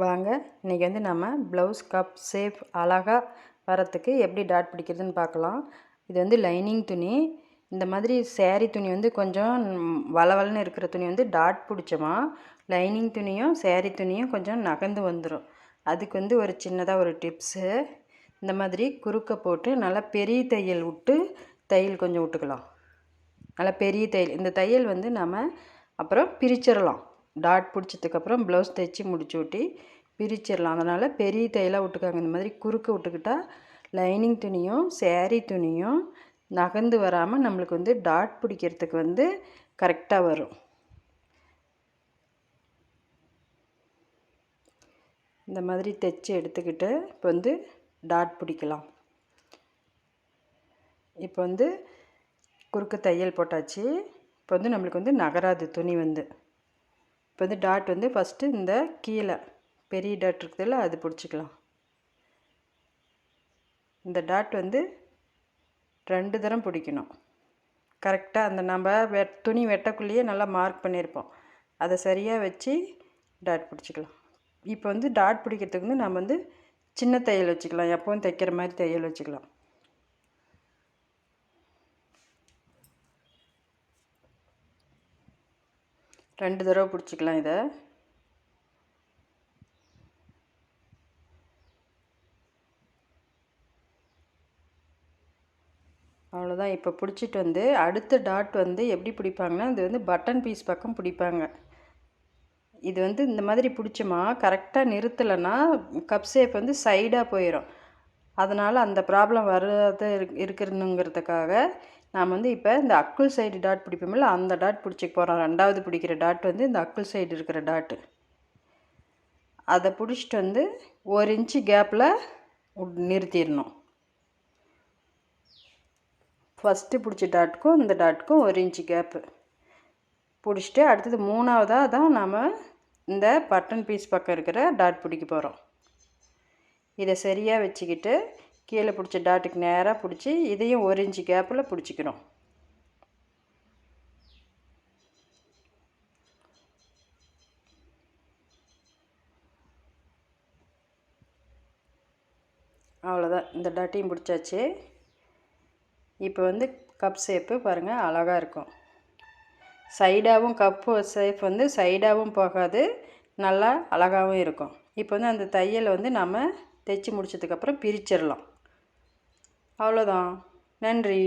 வாங்க இன்றைக்கி வந்து நம்ம ப்ளவுஸ் கப் சேஃப் அழகாக வரத்துக்கு எப்படி டாட் பிடிக்கிறதுன்னு பார்க்கலாம். இது வந்து லைனிங் துணி. இந்த மாதிரி சேரீ துணி வந்து கொஞ்சம் வளவலன்னு இருக்கிற துணி வந்து டாட் பிடிச்சோமா லைனிங் துணியும் சேரீ துணியும் கொஞ்சம் நகர்ந்து வந்துடும் அதுக்கு வந்து ஒரு சின்னதாக ஒரு டிப்ஸு இந்த மாதிரி குறுக்க போட்டு நல்லா பெரிய தையல் விட்டு தையல் கொஞ்சம் விட்டுக்கலாம். நல்லா பெரிய தையல். இந்த தையல் வந்து நம்ம அப்புறம் பிரிச்சிடலாம். டாட் பிடிச்சதுக்கப்புறம் ப்ளவுஸ் தைச்சி முடிச்சு விட்டி பிரிச்சிடலாம். அதனால் பெரிய தையலாக விட்டுக்காங்க. இந்த மாதிரி குறுக்க விட்டுக்கிட்டால் லைனிங் துணியும் சேரீ துணியும் நகர்ந்து வராமல் நம்மளுக்கு வந்து டாட் பிடிக்கிறதுக்கு வந்து கரெக்டாக வரும். இந்த மாதிரி தைச்சி எடுத்துக்கிட்டு இப்போ வந்து டாட் பிடிக்கலாம். இப்போ வந்து குறுக்கு தையல் போட்டாச்சு. இப்போ வந்து நம்மளுக்கு வந்து நகராது துணி வந்து. இப்போ வந்து டாட் வந்து ஃபஸ்ட்டு இந்த கீழே பெரிய டாட் இருக்குதுல்ல அது பிடிச்சிக்கலாம். இந்த டாட் வந்து ரெண்டு தரம் பிடிக்கணும். கரெக்டாக அந்த நம்ம வெ துணி வெட்டக்குள்ளேயே நல்லா மார்க் பண்ணியிருப்போம். அதை சரியாக வச்சு டாட் பிடிச்சிக்கலாம். இப்போ வந்து டாட் பிடிக்கிறதுக்கு வந்து நம்ம வந்து சின்ன தையல் வச்சுக்கலாம். எப்போவும் தைக்கிற மாதிரி தையல் வச்சுக்கலாம். ரெண்டு தடவை பிடிச்சிக்கலாம் இதை. அவ்வளோதான் இப்போ பிடிச்சிட்டு வந்து அடுத்த டாட் வந்து எப்படி பிடிப்பாங்கன்னா இது வந்து பட்டன் பீஸ் பக்கம் பிடிப்பாங்க. இது வந்து இந்த மாதிரி பிடிச்சோமா? கரெக்டாக நிறுத்தலைன்னா கப் ஷேப் வந்து சைடாக போயிடும் அதனால் அந்த ப்ராப்ளம் வராத இருக்கணுங்கிறதுக்காக நாம் வந்து இப்போ இந்த அக்குள் சைடு டாட் பிடிப்போம்ல அந்த டாட் பிடிச்சிக்க போகிறோம் ரெண்டாவது பிடிக்கிற டாட் வந்து இந்த அக்குள் சைடு இருக்கிற டாட்டு. அதை பிடிச்சிட்டு வந்து ஒரு இன்ச்சு கேப்பில் நிறுத்திடணும். ஃபஸ்ட்டு பிடிச்ச டாட்டுக்கும் இந்த டாட்டுக்கும் ஒரு இன்ச்சு கேப்பு பிடிச்சிட்டு அடுத்தது மூணாவதாக தான் நாம் இந்த பட்டன் பீஸ் பக்கம் இருக்கிற டாட் பிடிக்க போகிறோம் இதை சரியாக வச்சுக்கிட்டு கீழே பிடிச்ச டாட்டுக்கு நேராக பிடிச்சி இதையும் ஒரு இன்ச்சு கேப்பில் பிடிச்சிக்கிறோம் அவ்வளோதான் இந்த டாட்டையும் பிடிச்சாச்சு. இப்போ வந்து கப் ஷேப்பு பாருங்கள் அழகாக இருக்கும். சைடாகவும் கப்பு ஷேப் வந்து சைடாகவும் போகாது நல்லா அழகாகவும் இருக்கும். இப்போ வந்து அந்த தையலை வந்து நம்ம தைச்சி முடிச்சதுக்கப்புறம் பிரிச்சிடலாம். அவ்வளோதான். நன்றி.